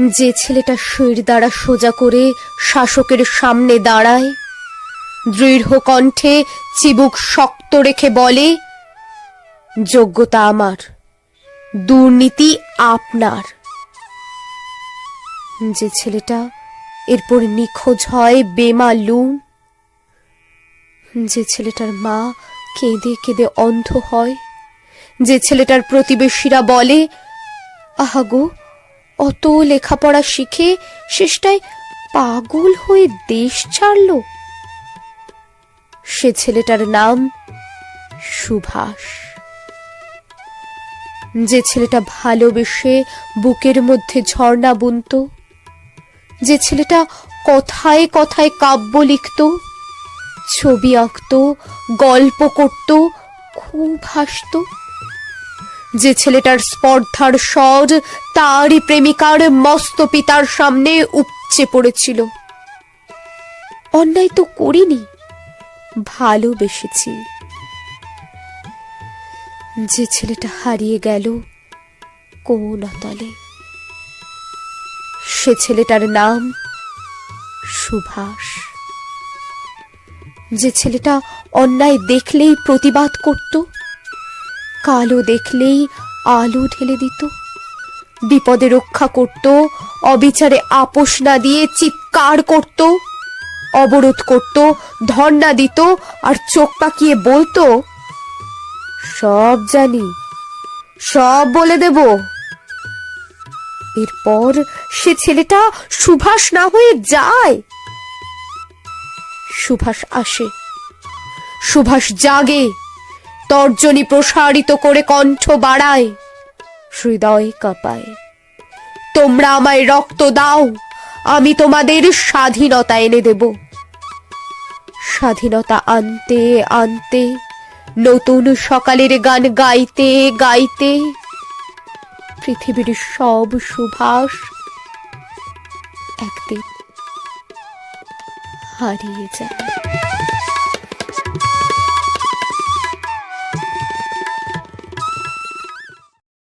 যে ছেলেটা শির দ্বারা সোজা করে শাসকের সামনে দাঁড়ায়, দৃঢ় কণ্ঠে চিবুক শক্ত রেখে বলে, যোগ্যতা আমার, দুর্নীতি আপনার। যে ছেলেটা এরপর নিখোঁজ হয় বেমালুম। যে ছেলেটার মা কেঁদে কেঁদে অন্ধ হয়। যে ছেলেটার প্রতিবেশীরা বলে আহাগো অত লেখাপড়া শিখে শেষটায় পাগল হয়ে দেশ ছাড়ল। সে ছেলেটার নাম সুভাষ। যে ছেলেটা ভালোবেসে বুকের মধ্যে ঝর্ণা বুনত, যে ছেলেটা কথায় কথায় কাব্য লিখত, ছবি আঁকত, গল্প করত, খুব হাসত। যে ছেলেটার স্পর্ধার স্বর তারই প্রেমিকার মস্ত পিতার সামনে উপচে পড়েছিল। অন্যায় তো করিনি, ভালোবেসেছি। যে ছেলেটা হারিয়ে গেল কোন অতলে সে ছেলেটার নাম সুভাষ। যে ছেলেটা অন্যায় দেখলেই প্রতিবাদ করত কালো দেখলেই আলো ঢেলে দিত। বিপদে রক্ষা করত, অবিচারে আপোষ না দিয়ে চিৎকার করত, অবরোধ করত, ধর্ণা দিত আর চোখ পাকিয়ে বলতো, সব জানি, সব বলে দেব। এরপর সে ছেলেটা সুভাষ না হয়ে যায়। সুভাষ আসে। সুভাষ জাগে। তর্জনী প্রসারিত করে কণ্ঠ বাড়ায়, হৃদয় কাঁপায়। তোমরা আমায় রক্ত দাও, আমি তোমাদের স্বাধীনতা এনে দেব। স্বাধীনতা আনতে আনতে, নতুন সকালের গান গাইতে গাইতে, পৃথিবীর সব সুভাষ একদিন হারিয়ে যায়।